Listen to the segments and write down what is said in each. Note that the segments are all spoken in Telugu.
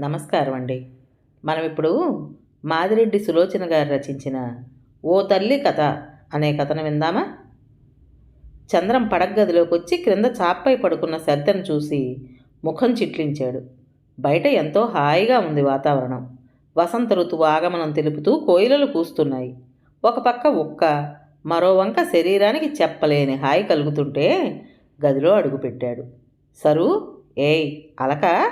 నమస్కారం అండి మనం ఇప్పుడు మాదిరెడ్డి సులోచన గారు రచించిన ఓ తల్లి కథ అనే కథను విందామా? చంద్రం పడగదిలోకి వచ్చి క్రింద చాప్పై పడుకున్న సరితను చూసి ముఖం చిట్లించాడు. బయట ఎంతో హాయిగా ఉంది వాతావరణం. వసంత ఋతువు ఆగమనం తెలుపుతూ కోయిలలు కూస్తున్నాయి. ఒక పక్క ఉక్క మరో వంక శరీరానికి చెప్పలేని హాయి కలుగుతుంటే గదిలో అడుగుపెట్టాడు. సరు ఏయ్ అలక?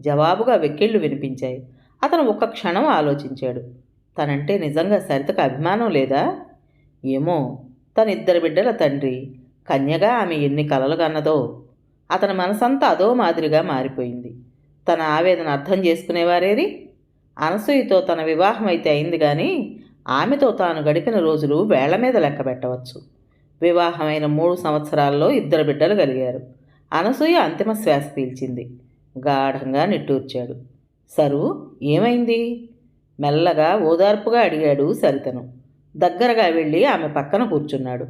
జవాబుగా వెక్కిళ్ళు వినిపించాయి. అతను ఒక్క క్షణం ఆలోచించాడు. తనంటే నిజంగా సరితకు అభిమానం లేదా? ఏమో తన ఇద్దరు బిడ్డల తండ్రి కన్యగా ఆమె ఎన్ని కలలు కన్నదో అతని మనసంతా అదో మాదిరిగా మారిపోయింది. తన ఆవేదన అర్థం చేసుకునేవారేరి అనసూయతో తన వివాహం అయితే అయింది కానీ ఆమెతో తాను గడిపిన రోజులు వేళ్ళ మీద లెక్క పెట్టవచ్చు. వివాహమైన మూడు సంవత్సరాల్లో ఇద్దరు బిడ్డలు కలిగారు. అనసూయ అంతిమ శ్వాస పీల్చింది. గాఢంగా నిట్టూర్చాడు. సరు ఏమైంది? మెల్లగా ఓదార్పుగా అడిగాడు సరితను. దగ్గరగా వెళ్ళి ఆమె పక్కన కూర్చున్నాడు.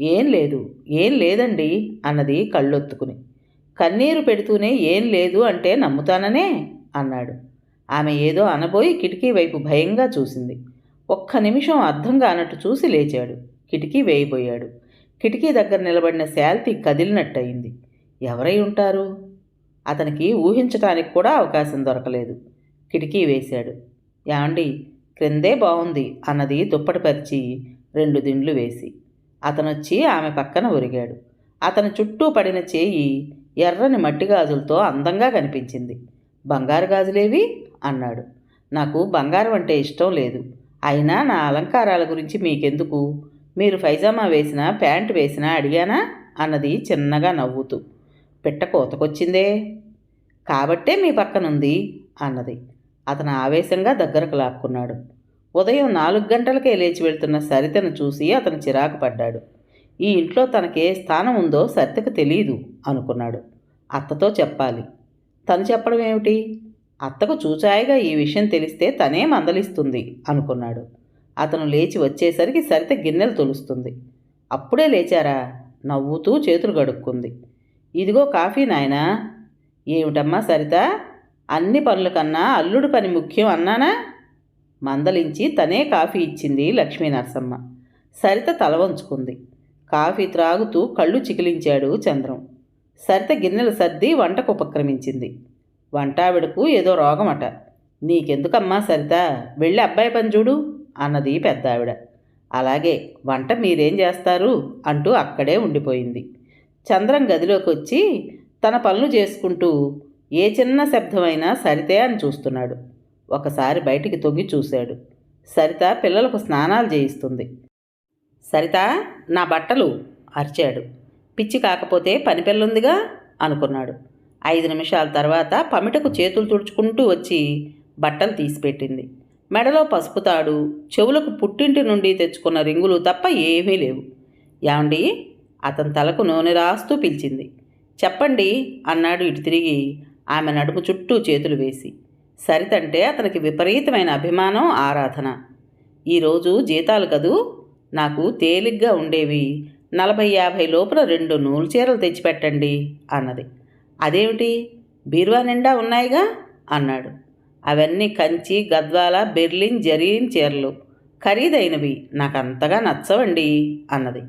ఏం లేదు ఏం లేదండి అన్నది కళ్ళొత్తుకుని. కన్నీరు పెడుతూనే ఏం లేదు అంటే నమ్ముతాననే? అన్నాడు. ఆమె ఏదో అనబోయి కిటికీ వైపు భయంగా చూసింది. ఒక్క నిమిషం అర్థం కానట్టు చూసి లేచాడు. కిటికీ వేయబోయాడు. కిటికీ దగ్గర నిలబడిన శాల్తి కదిలినట్టయింది. ఎవరై ఉంటారు? అతనికి ఊహించటానికి కూడా అవకాశం దొరకలేదు. కిటికీ వేశాడు. యాండి క్రిందే బాగుంది అన్నది దుప్పటి పరిచి రెండు దిండ్లు వేసి. అతనొచ్చి ఆమె పక్కన ఒరిగాడు. అతని చుట్టూ పడిన చేయి ఎర్రని మట్టి గాజులతో అందంగా కనిపించింది. బంగారు గాజులేవి? అన్నాడు. నాకు బంగారం అంటే ఇష్టం లేదు. అయినా నా అలంకారాల గురించి మీకెందుకు? మీరు ఫైజామా వేసినా ప్యాంటు వేసినా అడిగానా? అన్నది చిన్నగా నవ్వుతూ. పిట్ట కోతకొచ్చిందే? కాబట్టే మీ పక్కనుంది అన్నది. అతను ఆవేశంగా దగ్గరకు లాక్కున్నాడు. ఉదయం నాలుగు గంటలకే లేచి వెళ్తున్న సరితను చూసి అతను చిరాకు పడ్డాడు. ఈ ఇంట్లో తనకే స్థానం ఉందో సరితకు తెలియదు అనుకున్నాడు. అత్తతో చెప్పాలి. తను చెప్పడం ఏమిటి? అత్తకు చూచాయిగా ఈ విషయం తెలిస్తే తనే మందలిస్తుంది అనుకున్నాడు. అతను లేచి వచ్చేసరికి సరిత గిన్నెలు తొలుస్తుంది. అప్పుడే లేచారా? నవ్వుతూ చేతులు గడుక్కుంది ఇదిగో కాఫీ నాయనా. ఏమిటమ్మా సరిత? అన్ని పనుల కన్నా అల్లుడు పని ముఖ్యం అన్నానా? మందలించి తనే కాఫీ ఇచ్చింది లక్ష్మీ నరసమ్మ సరిత తల వంచుకుంది. కాఫీ త్రాగుతూ కళ్ళు చికిలించాడు చంద్రం. సరిత గిన్నెలు సర్ది వంటకు ఉపక్రమించింది. వంటావిడకు ఏదో రోగమట. నీకెందుకమ్మా సరిత? వెళ్ళి అబ్బాయి పని చూడు అన్నది పెద్ద ఆవిడ అలాగే వంట మీరేం చేస్తారు అంటూ అక్కడే ఉండిపోయింది. చంద్రం గదిలోకి వచ్చి తన పనులు చేసుకుంటూ ఏ చిన్న శబ్దమైనా సరితే అని చూస్తున్నాడు. ఒకసారి బయటికి తొంగి చూశాడు. సరిత పిల్లలకు స్నానాలు చేయిస్తుంది. సరిత నా బట్టలు అరిచాడు. పిచ్చి కాకపోతే పని పిల్లుందిగా అనుకున్నాడు. ఐదు నిమిషాల తర్వాత పమిటకు చేతులు తుడుచుకుంటూ వచ్చి బట్టలు తీసిపెట్టింది. మెడలో పసుపు తాడు చెవులకు పుట్టింటి నుండి తెచ్చుకున్న రింగులు తప్ప ఏమీ లేవు. యాండి అతని తలకు నూనె రాస్తూ పిలిచింది. చెప్పండి అన్నాడు ఇటు తిరిగి. ఆమె నడుము చుట్టూ చేతులు వేసి. సరితంటే అతనికి విపరీతమైన అభిమానం ఆరాధన. ఈరోజు జీతాలు కదూ? నాకు తేలిగ్గా ఉండేవి. నలభై యాభై లోపల రెండు నూలు చీరలు తెచ్చిపెట్టండి అన్నది. అదేమిటి? బీరువా నిండా ఉన్నాయిగా? అన్నాడు. అవన్నీ కంచి గద్వాల బెర్లిన్ జరీన్ చీరలు. ఖరీదైనవి. నాకు అంతగా నచ్చవండి అన్నది.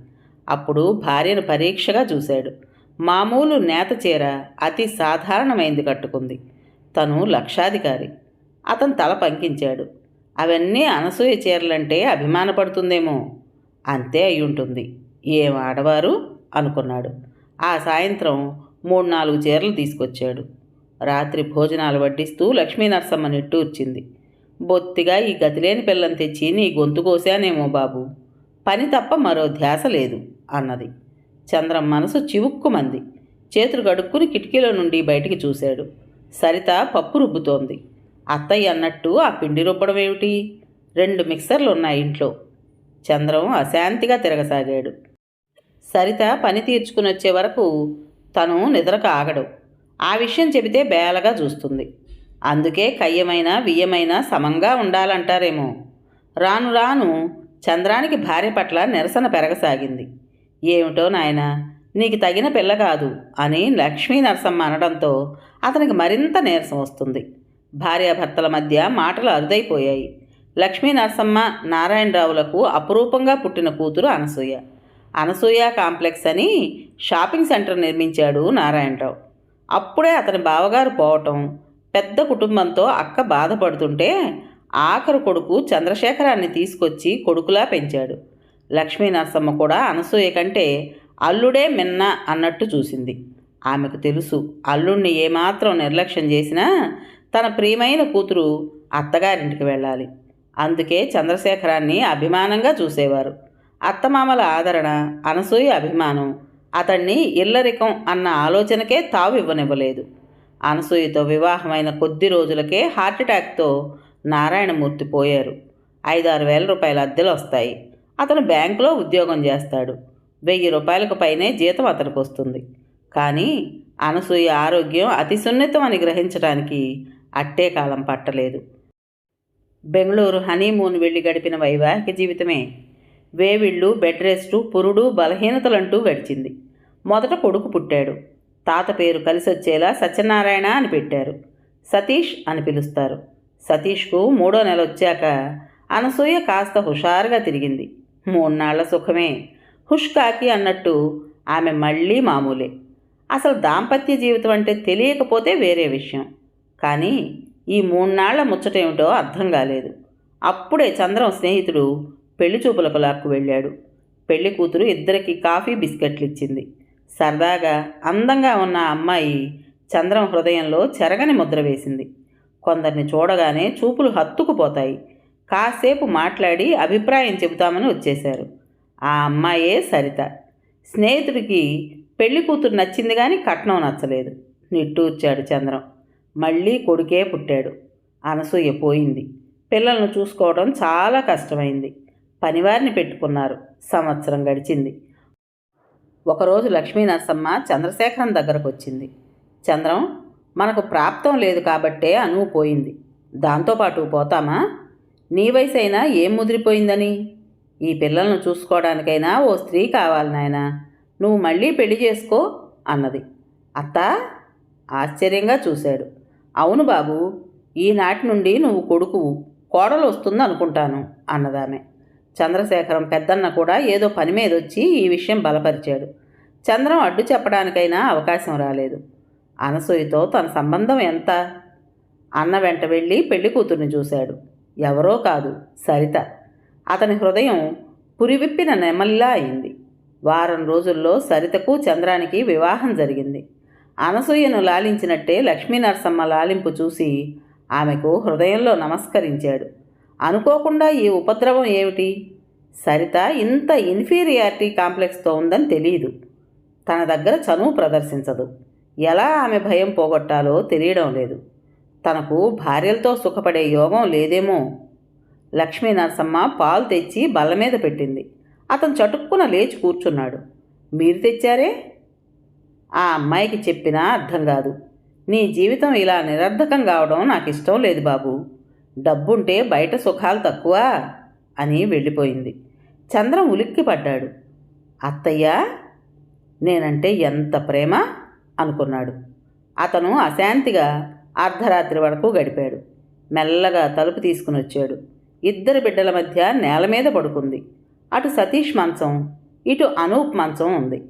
అప్పుడు భార్యను పరీక్షగా చూశాడు. మామూలు నేత చీర అతి సాధారణమైంది కట్టుకుంది. తను లక్షాధికారి. అతను తల పంకించాడు. అవన్నీ అనసూయ చీరలంటే అభిమానపడుతుందేమో. అంతే అయి ఉంటుంది ఏం ఆడవారు? అనుకున్నాడు. ఆ సాయంత్రం మూడు నాలుగు చీరలు తీసుకొచ్చాడు. రాత్రి భోజనాలు వడ్డిస్తూ లక్ష్మీనరసమ్మ నిట్టూర్చింది బొత్తిగా ఈ గతిలేని పిల్లని తెచ్చి నీ గొంతు కోసానేమో బాబు. పని తప్ప మరో ధ్యాస లేదు అన్నది. చంద్రం మనసు చివుక్కుమంది. చేతులు గడుక్కుని కిటికీలో నుండి బయటికి చూశాడు. సరిత పప్పు రుబ్బుతోంది. అత్తయ్య అన్నట్టు ఆ పిండి రుబ్బడం ఏమిటి? రెండు మిక్సర్లు ఉన్నాయి ఇంట్లో. చంద్రం అశాంతిగా తిరగసాగాడు. సరిత పని తీర్చుకుని వచ్చే వరకు తను నిద్రకు ఆగడు. ఆ విషయం చెబితే బేలగా చూస్తుంది. అందుకే కయ్యమైన వియ్యమైన సమంగా ఉండాలంటారేమో. రాను రాను చంద్రానికి భార్య పట్ల నిరసన పెరగసాగింది. ఏమిటో నాయనా నీకు తగిన పిల్ల కాదు అని లక్ష్మీ నరసమ్మ అనడంతో అతనికి మరింత నీరసం వస్తుంది. భార్యాభర్తల మధ్య మాటలు అరుదైపోయాయి. లక్ష్మీ నరసమ్మ నారాయణరావులకు అపురూపంగా పుట్టిన కూతురు అనసూయ. అనసూయ కాంప్లెక్స్ అని షాపింగ్ సెంటర్ నిర్మించాడు నారాయణరావు. అప్పుడే అతని బావగారు పోవటం పెద్ద కుటుంబంతో అక్క బాధపడుతుంటే ఆఖరు కొడుకు చంద్రశేఖరాన్ని తీసుకొచ్చి కొడుకులా పెంచాడు. లక్ష్మీ నరసమ్మ కూడా అనసూయ కంటే అల్లుడే మిన్న అన్నట్టు చూసింది. ఆమెకు తెలుసు అల్లుణ్ణి ఏమాత్రం నిర్లక్ష్యం చేసినా తన ప్రియమైన కూతురు అత్తగారింటికి వెళ్ళాలి. అందుకే చంద్రశేఖరాన్ని అభిమానంగా చూసేవారు. అత్తమామల ఆదరణ అనసూయ అభిమానం అతన్ని ఇల్లరికం అన్న ఆలోచనకే తావు ఇవ్వనివ్వలేదు. అనసూయతో వివాహమైన కొద్ది రోజులకే హార్ట్అటాక్తో నారాయణమూర్తి పోయారు. ఐదారు వేల రూపాయల అద్దెలు వస్తాయి. అతను బ్యాంకులో ఉద్యోగం చేస్తాడు. వెయ్యి రూపాయలకు పైనే జీతం అతనికి వస్తుంది. కానీ అనసూయ ఆరోగ్యం అతి సున్నితం అని గ్రహించడానికి అట్టే కాలం పట్టలేదు. బెంగళూరు హనీమూన్ వెళ్ళి గడిపిన వైవాహిక జీవితమే. వేవిళ్ళు బెడ్ రెస్టు పురుడు బలహీనతలంటూ గడిచింది. మొదట కొడుకు పుట్టాడు. తాత పేరు కలిసొచ్చేలా సత్యనారాయణ అని పెట్టారు. సతీష్ అని పిలుస్తారు. సతీష్కు మూడో నెల వచ్చాక అనసూయ కాస్త హుషారుగా తిరిగింది. మూన్నాళ్ళ సుఖమే. హుష్కాకి అన్నట్టు ఆమె మళ్ళీ మామూలే. అసలు దాంపత్య జీవితం అంటే తెలియకపోతే వేరే విషయం. కానీ ఈ మూన్నాళ్ళ ముచ్చటేమిటో అర్థం కాలేదు. అప్పుడే చంద్రం స్నేహితుడు పెళ్ళి చూపులకు లాక్కు వెళ్ళాడు. పెళ్ళి కూతురు ఇద్దరికి కాఫీ బిస్కెట్లు ఇచ్చింది సరదాగా అందంగా ఉన్న అమ్మాయి చంద్రం హృదయంలో చెరగని ముద్ర వేసింది. కొందరిని చూడగానే చూపులు హత్తుకుపోతాయి. కాసేపు మాట్లాడి అభిప్రాయం చెబుతామని వచ్చేశారు. ఆ అమ్మాయే సరిత. స్నేహితుడికి పెళ్ళి కూతురు నచ్చింది కానీ కట్నం నచ్చలేదు. నిట్టూర్చాడు చంద్రం. మళ్ళీ కొడుకే పుట్టాడు. అనసూయ పోయింది. పిల్లలను చూసుకోవడం చాలా కష్టమైంది. పనివారిని పెట్టుకున్నారు. సంవత్సరం గడిచింది. ఒకరోజు లక్ష్మీ నరసమ్మ చంద్రశేఖరం దగ్గరకు వచ్చింది చంద్రం మనకు ప్రాప్తం లేదు కాబట్టే అనువు పోయింది. దాంతోపాటు పోతామా? నీ వయసు అయినా ఏం ముదిరిపోయిందని? ఈ పిల్లలను చూసుకోవడానికైనా ఓ స్త్రీ కావాలి నాయనా. నువ్వు మళ్ళీ పెళ్ళి చేసుకో అన్నది. అత్త ఆశ్చర్యంగా చూశాడు. అవును బాబు ఈనాటి నుండి నువ్వు కొడుకువు. కోడలు వస్తుంది అనుకుంటాను అన్నదామె. చంద్రశేఖరం పెద్దన్న కూడా ఏదో పని మీద వచ్చి ఈ విషయం బలపరిచాడు. చంద్రం అడ్డు చెప్పడానికైనా అవకాశం రాలేదు. అనసూయతో తన సంబంధం ఎంత? అన్న వెంట వెళ్ళి పెళ్ళి కూతుర్ని చూశాడు. ఎవరో కాదు సరిత. అతని హృదయం పురివిప్పిన నెమల్లా అయింది. వారం రోజుల్లో సరితకు చంద్రానికి వివాహం జరిగింది. అనసూయను లాలించినట్టే లక్ష్మీనరసమ్మ లాలింపు చూసి ఆమెకు హృదయంలో నమస్కరించాడు. అనుకోకుండా ఈ ఉపద్రవం ఏమిటి? సరిత ఇంత ఇన్ఫీరియారిటీ కాంప్లెక్స్తో ఉందని తెలియదు తన దగ్గర చనువు ప్రదర్శించదు. ఎలా ఆమె భయం పోగొట్టాలో తెలియడం లేదు. తనకు భార్యలతో సుఖపడే యోగం లేదేమో. లక్ష్మీ నరసమ్మ పాలు తెచ్చి బల్ల మీద పెట్టింది. అతను చటుక్కున లేచి కూర్చున్నాడు. మీరు తెచ్చారే? ఆ అమ్మాయికి చెప్పినా అర్థం కాదు. నీ జీవితం ఇలా నిరర్ధకం కావడం నాకు ఇష్టం లేదు బాబు. డబ్బుంటే బయట సుఖాలు తక్కువ అని వెళ్ళిపోయింది. చంద్రం ఉలిక్కి పడ్డాడు. అత్తయ్య నేనంటే ఎంత ప్రేమ? అనుకున్నాడు. అతను అశాంతిగా అర్ధరాత్రి వరకు గడిపాడు. మెల్లగా తలుపు తీసుకుని వచ్చాడు. ఇద్దరు బిడ్డల మధ్య నేల మీద పడుకుంది. అటు సతీష్ మంచం ఇటు అనూప్ మంచం ఉంది.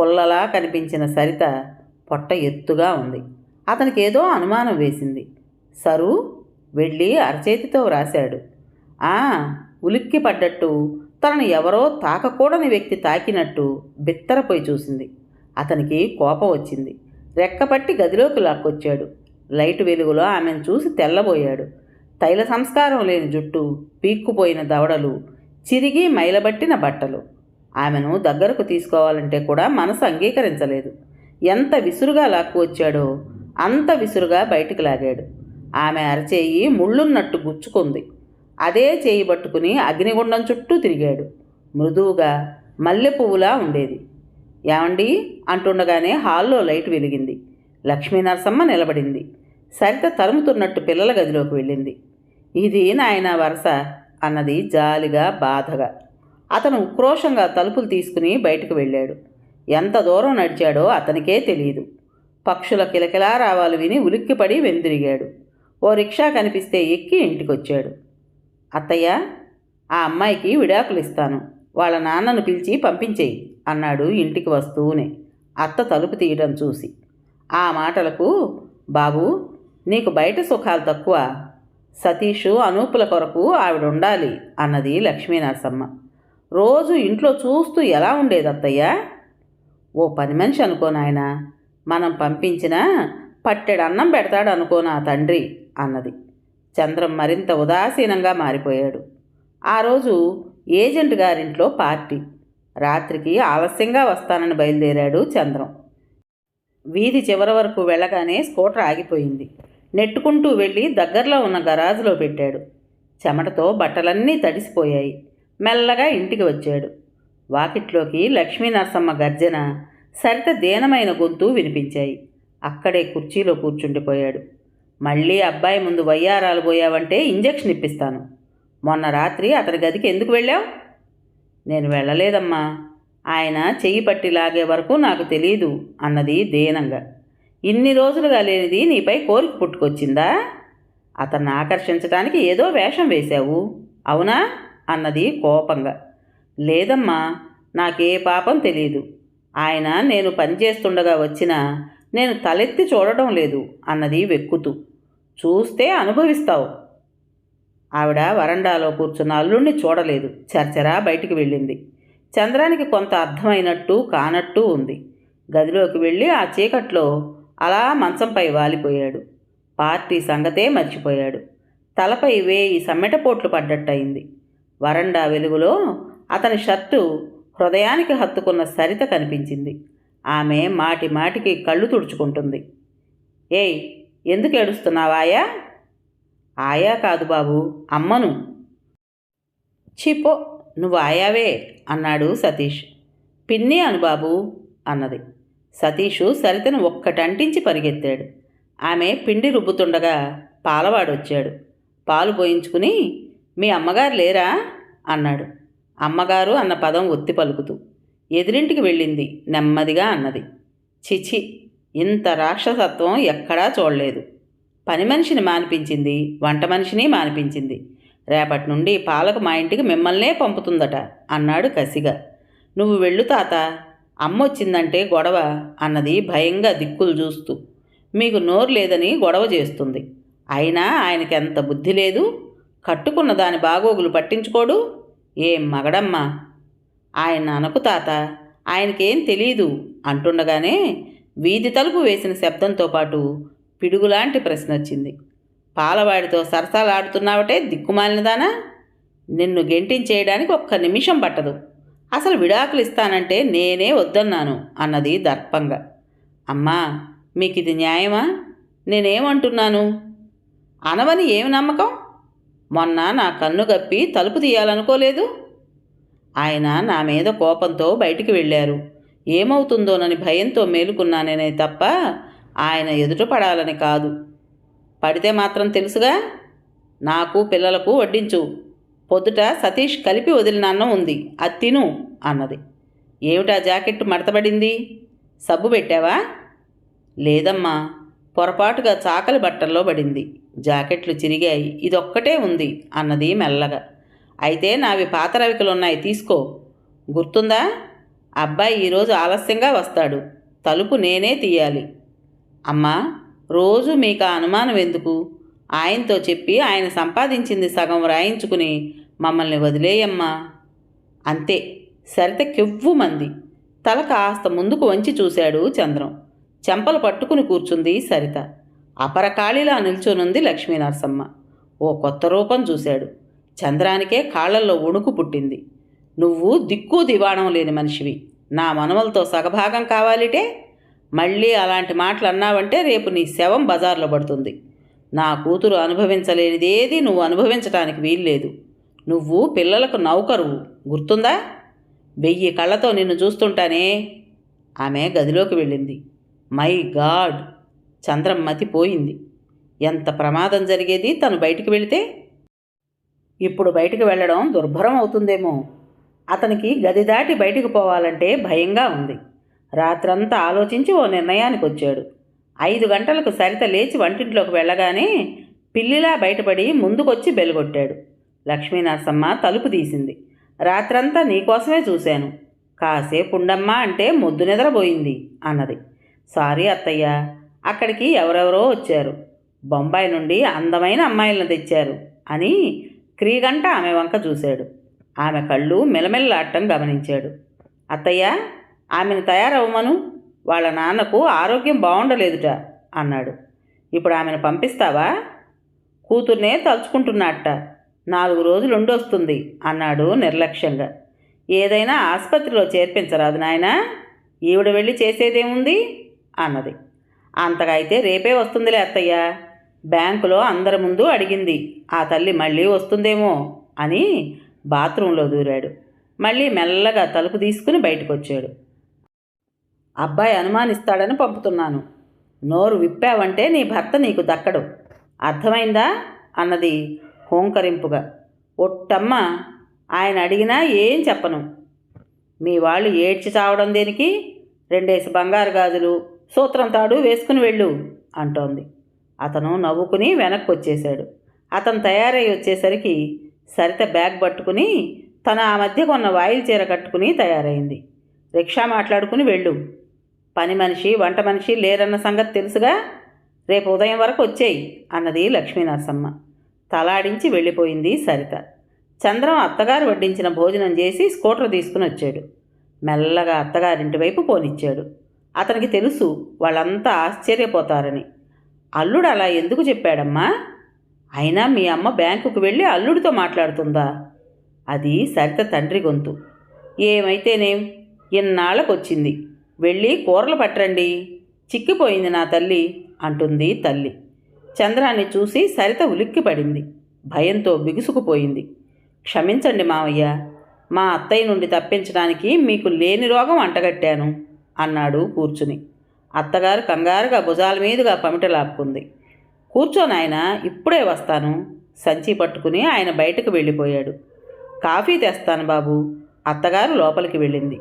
పుల్లలా కనిపించిన సరిత పొట్ట ఎత్తుగా ఉంది. అతనికి ఏదో అనుమానం వేసింది. సరు వెళ్ళి అరచేతితో వ్రాశాడు. ఆ ఉలిక్కి పడ్డట్టు తనను ఎవరో తాకకూడని వ్యక్తి తాకినట్టు బిత్తరపోయి చూసింది. అతనికి కోపం వచ్చింది. రెక్కపట్టి గదిలోకి లాక్కొచ్చాడు. లైట్ వెలుగులో ఆమెను చూసి తెల్లబోయాడు. తైల సంస్కారం లేని జుట్టు పీక్కుపోయిన దవడలు చిరిగి మైలబట్టిన బట్టలు. ఆమెను దగ్గరకు తీసుకోవాలంటే కూడా మనసు అంగీకరించలేదు. ఎంత విసురుగా లాక్కు వచ్చాడో అంత విసురుగా బయటికి లాగాడు. ఆమె అరచేయి ముళ్ళున్నట్టు గుచ్చుకుంది. అదే చేయి పట్టుకుని అగ్నిగుండం చుట్టూ తిరిగాడు. మృదువుగా మల్లె పువ్వులా ఉండేది. ఏమండి? అంటుండగానే హాల్లో లైట్ వెలిగింది. లక్ష్మీనరసమ్మ నిలబడింది. సరిత తరుముతున్నట్టు పిల్లల గదిలోకి వెళ్ళింది. ఇది నాయన వరస అన్నది జాలిగా బాధగా. అతను ఉక్రోషంగా తలుపులు తీసుకుని బయటకు వెళ్ళాడు. ఎంత దూరం నడిచాడో అతనికే తెలియదు పక్షుల కిలకిలా రావాలు విని ఉలిక్కిపడి వెందిరిగాడు ఓ ఓ రిక్షా కనిపిస్తే ఎక్కి ఇంటికొచ్చాడు. అత్తయ్య ఆ అమ్మాయికి విడాకులు ఇస్తాను వాళ్ళ నాన్నను పిలిచి పంపించేయి అన్నాడు ఇంటికి వస్తూనే. అత్త తలుపు తీయడం చూసి. ఆ మాటలకు బాబు నీకు బయట సుఖాలు తక్కువ. సతీషు అనూపుల కొరకు ఆవిడ ఉండాలి అన్నది లక్ష్మీ నరసమ్మ రోజు ఇంట్లో చూస్తూ ఎలా ఉండేది అత్తయ్య? ఓ పని మనిషి అనుకో నాయన. మనం పంపించిన పట్టెడు అన్నం పెడతాడు అనుకో నా తండ్రి అన్నది. చంద్రం మరింత ఉదాసీనంగా మారిపోయాడు. ఆ రోజు ఏజెంట్ గారింట్లో పార్టీ. రాత్రికి ఆలస్యంగా వస్తానని బయలుదేరాడు చంద్రం. వీధి చివరి వరకు వెళ్ళగానే స్కూటర్ ఆగిపోయింది. నెట్టుకుంటూ వెళ్ళి దగ్గరలో ఉన్న గరాజులో పెట్టాడు. చెమటతో బట్టలన్నీ తడిసిపోయాయి. మెల్లగా ఇంటికి వచ్చాడు. వాకిట్లోకి లక్ష్మీనరసమ్మ గర్జన సరిత దీనమైన గొంతు వినిపించాయి. అక్కడే కుర్చీలో కూర్చుండిపోయాడు. మళ్ళీ అబ్బాయి ముందు వయ్యారాలు పోయావంటే ఇంజెక్షన్ ఇప్పిస్తాను. మొన్న రాత్రి అతని గదికి ఎందుకు వెళ్ళావు? నేను వెళ్ళలేదమ్మా. ఆయన చెయ్యి పట్టి లాగే వరకు నాకు తెలియదు అన్నది దీనంగా. ఇన్ని రోజులుగా లేనిది నీపై కోరిక పుట్టుకొచ్చిందా? అతన్ని ఆకర్షించడానికి ఏదో వేషం వేశావు అవునా? అన్నది కోపంగా. లేదమ్మా నాకే పాపం తెలియదు ఆయన నేను పనిచేస్తుండగా వచ్చినా నేను తలెత్తి చూడడం లేదు అన్నది వెక్కుతూ. చూస్తే అనుభవిస్తావు. ఆవిడ వరండాలో కూర్చున్న అల్లుణ్ణి చూడలేదు. చర్చరా బయటికి వెళ్ళింది. చంద్రానికి కొంత అర్థమైనట్టు కానట్టు ఉంది. గదిలోకి వెళ్ళి ఆ చీకట్లో అలా మంచంపై వాలిపోయాడు. పార్టీ సంగతే మర్చిపోయాడు. తలపై వేయి సమ్మెటపోట్లు పడ్డట్టయింది. వరండా వెలుగులో అతని షర్టు హృదయానికి హత్తుకున్న సరిత కనిపించింది. ఆమె మాటి మాటికి కళ్ళు తుడుచుకుంటుంది. ఏయ్ ఎందుకు ఏడుస్తున్నావాయా? ఆయా కాదు బాబు అమ్మను. చిపో నువ్వు ఆయావే అన్నాడు సతీష్. పిన్ని అను బాబు అన్నది. సతీషు సరితను ఒక్కటంటించి పరిగెత్తాడు. ఆమె పిండి రుబ్బుతుండగా పాలవాడొచ్చాడు. పాలు పోయించుకుని మీ అమ్మగారు లేరా? అన్నాడు. అమ్మగారు అన్న పదం ఒత్తి పలుకుతూ ఎదురింటికి వెళ్ళింది నెమ్మదిగా అన్నది. చిచి ఇంత రాక్షసత్వం ఎక్కడా చూడలేదు. పని మనిషిని మానిపించింది వంట మనిషిని మానిపించింది. రేపటి నుండి పాలకు మా ఇంటికి మిమ్మల్నే పంపుతుందట అన్నాడు కసిగా. నువ్వు వెళ్ళు తాత అమ్మొచ్చిందంటే గొడవ అన్నది భయంగా దిక్కులు చూస్తూ. మీకు నోరు లేదని గొడవ చేస్తుంది. అయినా ఆయనకి ఎంత బుద్ధి లేదు? కట్టుకున్న దాని బాగోగులు పట్టించుకోడు? ఏం మగడమ్మా? ఆయన అనకు తాత ఆయనకేం తెలీదు అంటుండగానే వీధి తలుపు వేసిన శబ్దంతో పాటు పిడుగులాంటి ప్రశ్న వచ్చింది పాలవాడితో సరసాలాడుతున్నావటే దిక్కుమాలినదానా? నిన్ను గెంటించేయడానికి ఒక్క నిమిషం పట్టదు. అసలు విడాకులు ఇస్తానంటే నేనే వద్దన్నాను అన్నది దర్పంగా. అమ్మా మీకు ఇది న్యాయమా? నేనేమంటున్నాను? అనవని ఏమి నమ్మకం? మొన్న నా కన్ను గప్పి తలుపు తీయాలనుకోలేదు? ఆయన నా మీద కోపంతో బయటికి వెళ్ళారు. ఏమవుతుందోనని భయంతో మేలుకున్నానేనే తప్ప ఆయన ఎదుట పడాలని కాదు. పడితే మాత్రం తెలుసుగా? నాకు పిల్లలకు వడ్డించు. పొద్దుట సతీష్ కలిపి వదిలిన అన్నం ఉంది. అది తిను అన్నది. ఏమిటా జాకెట్ మడతబడింది? సబ్బు పెట్టావా? లేదమ్మా. పొరపాటుగా చాకలి బట్టల్లో పడింది. జాకెట్లు చిరిగాయి. ఇదొక్కటే ఉంది అన్నది మెల్లగా. అయితే నావి పాత రవికలున్నాయి తీసుకో. గుర్తుందా? అబ్బాయి ఈరోజు ఆలస్యంగా వస్తాడు. తలుపు నేనే తీయాలి. అమ్మా రోజు మీకు ఆ అనుమానం ఎందుకు? ఆయనతో చెప్పి ఆయన సంపాదించింది సగం రాయించుకుని మమ్మల్ని వదిలేయమ్మా. అంతే. సరిత కెవ్వు మంది. తల కాస్త ముందుకు వంచి చూశాడు చంద్రం. చెంపలు పట్టుకుని కూర్చుంది సరిత. అపరకాళిలా నిల్చొనుంది లక్ష్మీ నరసమ్మ ఓ కొత్త రూపం చూశాడు. చంద్రానికే కాళ్ళల్లో వణుకు పుట్టింది. నువ్వు దిక్కు దివాణం లేని మనిషివి. నా మనవలతో సగభాగం కావాలిటే మళ్ళీ అలాంటి మాటలు అన్నావంటే రేపు నీ శవం బజార్లో పడుతుంది. నా కూతురు అనుభవించలేనిదేది నువ్వు అనుభవించటానికి వీల్లేదు. నువ్వు పిల్లలకు నౌకరువు గుర్తుందా? వెయ్యి కళ్ళతో నిన్ను చూస్తుంటానే. ఆమె గదిలోకి వెళ్ళింది. My God! చంద్రం మతిపోయింది ఎంత ప్రమాదం జరిగేది తను బయటికి వెళితే? ఇప్పుడు బయటికి వెళ్ళడం దుర్భరం అవుతుందేమో. అతనికి గది దాటి బయటికి పోవాలంటే భయంగా ఉంది. రాత్రంతా ఆలోచించి ఓ నిర్ణయానికి వచ్చాడు ఐదు గంటలకు సరిత లేచి వంటింట్లోకి వెళ్ళగానే పిల్లిలా బయటపడి ముందుకొచ్చి బెలగొట్టాడు. లక్ష్మీనరసమ్మ తలుపు తీసింది. రాత్రంతా నీకోసమే చూశాను. కాసేపు ఉండమ్మా అంటే ముద్దు నిద్రపోయింది అన్నది. సారీ అత్తయ్య అక్కడికి ఎవరెవరో వచ్చారు. బొంబాయి నుండి అందమైన అమ్మాయిలను తెచ్చారు అని క్రీగంట ఆమె వంక చూశాడు. ఆమె కళ్ళు మెలమెల్లాడటం గమనించాడు. అత్తయ్య ఆమెను తయారవ్వమను వాళ్ళ నాన్నకు ఆరోగ్యం బాగుండలేదుట అన్నాడు. ఇప్పుడు ఆమెను పంపిస్తావా? కూతుర్నే తలుచుకుంటున్నట్ట నాలుగు రోజులు ఉండొస్తుంది అన్నాడు నిర్లక్ష్యంగా. ఏదైనా ఆసుపత్రిలో చేర్పించరాదు నాయనా. ఈవిడ వెళ్ళి చేసేదేముంది? అన్నది. అంతగా అయితే రేపే వస్తుందిలే అత్తయ్య. బ్యాంకులో అందరి ముందు అడిగింది. ఆ తల్లి మళ్ళీ వస్తుందేమో అని బాత్రూంలో దూరాడు. మళ్ళీ మెల్లగా తలుపు తీసుకుని బయటకు వచ్చాడు అబ్బాయి అనుమానిస్తాడని పంపుతున్నాను. నోరు విప్పావంటే నీ భర్త నీకు దక్కడు. అర్థమైందా? అన్నది హోంకరింపుగా. ఒట్టమ్మ ఆయన అడిగినా ఏం చెప్పను. మీ వాళ్ళు ఏడ్చి చావడం దేనికి? రెండేసి బంగారు గాజులు సూత్రం తాడు వేసుకుని వెళ్ళు అంటోంది. అతను నవ్వుకుని వెనక్కి వచ్చేశాడు అతను తయారై వచ్చేసరికి సరిత బ్యాగ్ పట్టుకుని తన ఆ మధ్య కొన్న వాయిల్ చీర కట్టుకుని తయారైంది. రిక్షా మాట్లాడుకుని వెళ్ళు. పని మనిషి వంట మనిషి లేరన్న సంగతి తెలుసుగా? రేపు ఉదయం వరకు వచ్చేయి అన్నది లక్ష్మీనరసమ్మ. తలాడించి వెళ్ళిపోయింది సరిత. చంద్రం అత్తగారు వడ్డించిన భోజనం చేసి స్కూటర్ తీసుకుని వచ్చాడు. మెల్లగా అత్తగారింటి వైపు పోనిచ్చాడు. అతనికి తెలుసు వాళ్ళంతా ఆశ్చర్యపోతారని. అల్లుడు అలా ఎందుకు చెప్పాడమ్మా? అయినా మీ అమ్మ బ్యాంకుకు వెళ్ళి అల్లుడితో మాట్లాడుతుందా? అది సరిత తండ్రి గొంతు. ఏమైతేనేం? ఇన్నాళ్ళకు వచ్చింది వెళ్ళి కూరలు పట్టరండి చిక్కిపోయింది నా తల్లి అంటుంది తల్లి. చంద్రాన్ని చూసి సరిత ఉలిక్కి పడింది భయంతో బిగుసుకుపోయింది. క్షమించండి మావయ్య మా అత్తయ్య నుండి తప్పించడానికి మీకు లేని రోగం అంటగట్టాను అన్నాడు కూర్చుని. అత్తగారు కంగారుగా భుజాల మీదుగా పమిటలాపుకుంది కూర్చో నాయన ఇప్పుడే వస్తాను. సంచి పట్టుకుని ఆయన బయటకు వెళ్ళిపోయాడు. కాఫీ తెస్తాను బాబు అత్తగారు లోపలికి వెళ్ళింది.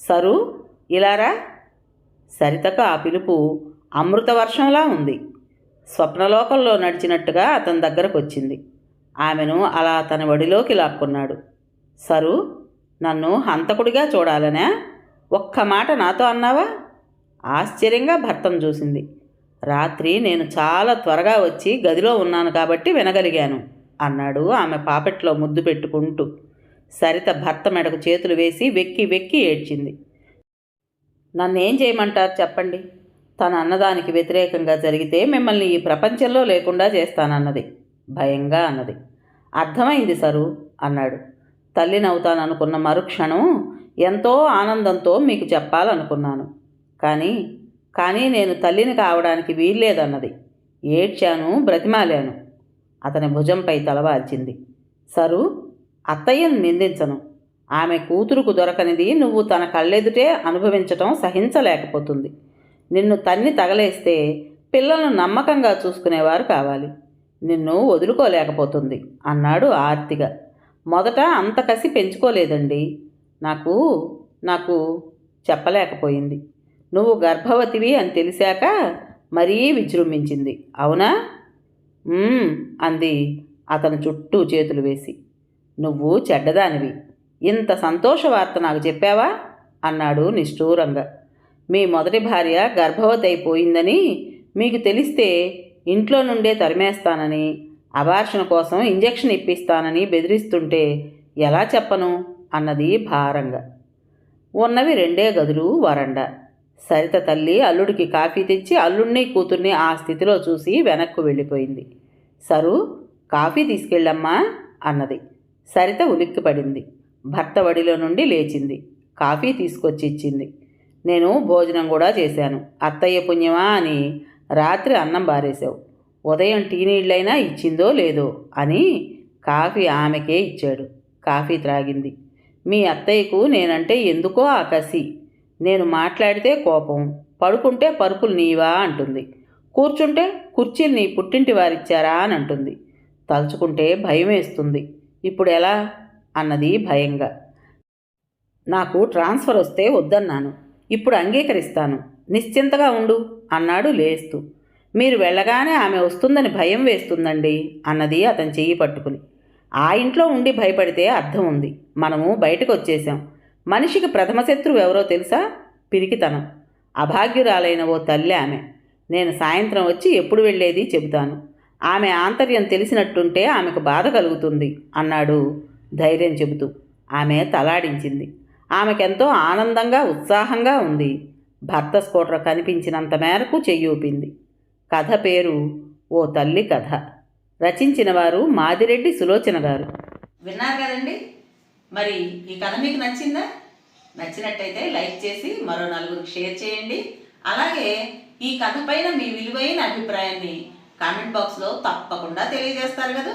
సరు ఇలారా సరితకు ఆ పిలుపు అమృత వర్షంలా ఉంది. స్వప్నలోకంలో నడిచినట్టుగా అతని దగ్గరకు వచ్చింది ఆమెను అలా తన వడిలోకి లాక్కున్నాడు. సరు నన్ను హంతకుడిగా చూడాలనే? ఒక్క మాట నాతో అన్నావా? ఆశ్చర్యంగా భర్తను చూసింది. రాత్రి నేను చాలా త్వరగా వచ్చి గదిలో ఉన్నాను కాబట్టి వినగలిగాను అన్నాడు ఆమె పాపెట్లో ముద్దు పెట్టుకుంటూ. సరిత భర్త మెడకు చేతులు వేసి వెక్కి వెక్కి ఏడ్చింది. నన్నేం చేయమంటారు చెప్పండి? తన అన్నదానికి వ్యతిరేకంగా జరిగితే మిమ్మల్ని ఈ ప్రపంచంలో లేకుండా చేస్తానన్నది. భయంగా అన్నది. అర్థమైంది సరు అన్నాడు. తల్లినవుతాననుకున్న మరుక్షణం ఎంతో ఆనందంతో మీకు చెప్పాలనుకున్నాను. కానీ కానీ నేను తల్లిని కావడానికి వీల్లేదన్నది. ఏడ్చాను బ్రతిమాలాను. అతని భుజంపై తలవాల్చింది సరు అత్తయ్యను నిందించను. ఆమె కూతురుకు దొరకనిది నువ్వు తన కళ్ళెదుటే అనుభవించటం సహించలేకపోతుంది. నిన్ను తన్ని తగలేస్తే పిల్లలను నమ్మకంగా చూసుకునేవారు కావాలి. నిన్ను వదులుకోలేకపోతుంది అన్నాడు ఆర్తిగా మొదట అంత కసి పెంచుకోలేదండి. నాకు నాకు చెప్పలేకపోయింది. నువ్వు గర్భవతివి అని తెలిసాక మరీ విజృంభించింది. అవునా? అంది అతను చుట్టూ చేతులు వేసి. నువ్వు చెడ్డదానివి. ఇంత సంతోష వార్త నాకు చెప్పావా? అన్నాడు నిష్ఠూరంగా. మీ మొదటి భార్య గర్భవతి అయిపోయిందని మీకు తెలిస్తే ఇంట్లో నుండే తరిమేస్తానని అబార్షన్ కోసం ఇంజెక్షన్ ఇప్పిస్తానని బెదిరిస్తుంటే ఎలా చెప్పను? అన్నది భారంగా. ఉన్నవి రెండే గదులు వరండా. సరిత తల్లి అల్లుడికి కాఫీ తెచ్చి అల్లుడిని కూతుర్ని ఆ స్థితిలో చూసి వెనక్కు వెళ్ళిపోయింది. సరు కాఫీ తీసుకెళ్ళమ్మా అన్నది. సరిత ఉలిక్కిపడింది. భర్త వడిలో నుండి లేచింది. కాఫీ తీసుకొచ్చి ఇచ్చింది నేను భోజనం కూడా చేశాను. అత్తయ్య పుణ్యమా అని రాత్రి అన్నం బారేశావు. ఉదయం టీ నీళ్ళైనా ఇచ్చిందో లేదో అని కాఫీ ఆమెకే ఇచ్చాడు. కాఫీ త్రాగింది. మీ అత్తయ్యకు నేనంటే ఎందుకో ఆ కసి. నేను మాట్లాడితే కోపం. పడుకుంటే పరుపులు నీవా అంటుంది. కూర్చుంటే కుర్చీలు నీ పుట్టింటి వారిచ్చారా అని అంటుంది. తలుచుకుంటే భయం వేస్తుంది ఇప్పుడు ఎలా? అన్నది భయంగా. నాకు ట్రాన్స్ఫర్ వస్తే వద్దన్నాను. ఇప్పుడు అంగీకరిస్తాను. నిశ్చింతగా ఉండు అన్నాడు లేస్తూ. మీరు వెళ్ళగానే ఆమె వస్తుందని భయం వేస్తుందండి అన్నది అతని చెయ్యి పట్టుకుని. ఆ ఇంట్లో ఉండి భయపడితే అర్థం ఉంది. మనము బయటకు వచ్చేసాం మనిషికి ప్రథమ శత్రువు ఎవరో తెలుసా? పిరికితనం. అభాగ్యురాలైన ఓ తల్లి ఆమె. నేను సాయంత్రం వచ్చి ఎప్పుడు వెళ్ళేది చెబుతాను. ఆమె ఆంతర్యం తెలిసినట్టుంటే ఆమెకు బాధ కలుగుతుంది అన్నాడు ధైర్యం చెబుతూ ఆమె తలాడించింది. ఆమెకెంతో ఆనందంగా ఉత్సాహంగా ఉంది. భర్త స్కూటర్ కనిపించినంత మేరకు చెయ్యూపింది. కథ పేరు ఓ తల్లి కథ. రచించిన వారు మాదిరెడ్డి సులోచన గారు. విన్నారు కదండి? మరి ఈ కథ మీకు నచ్చిందా? నచ్చినట్టయితే లైక్ చేసి మరో నలుగురికి షేర్ చేయండి. అలాగే ఈ కథ పైన మీ విలువైన అభిప్రాయాన్ని కామెంట్ బాక్స్లో తప్పకుండా తెలియజేస్తారు కదా.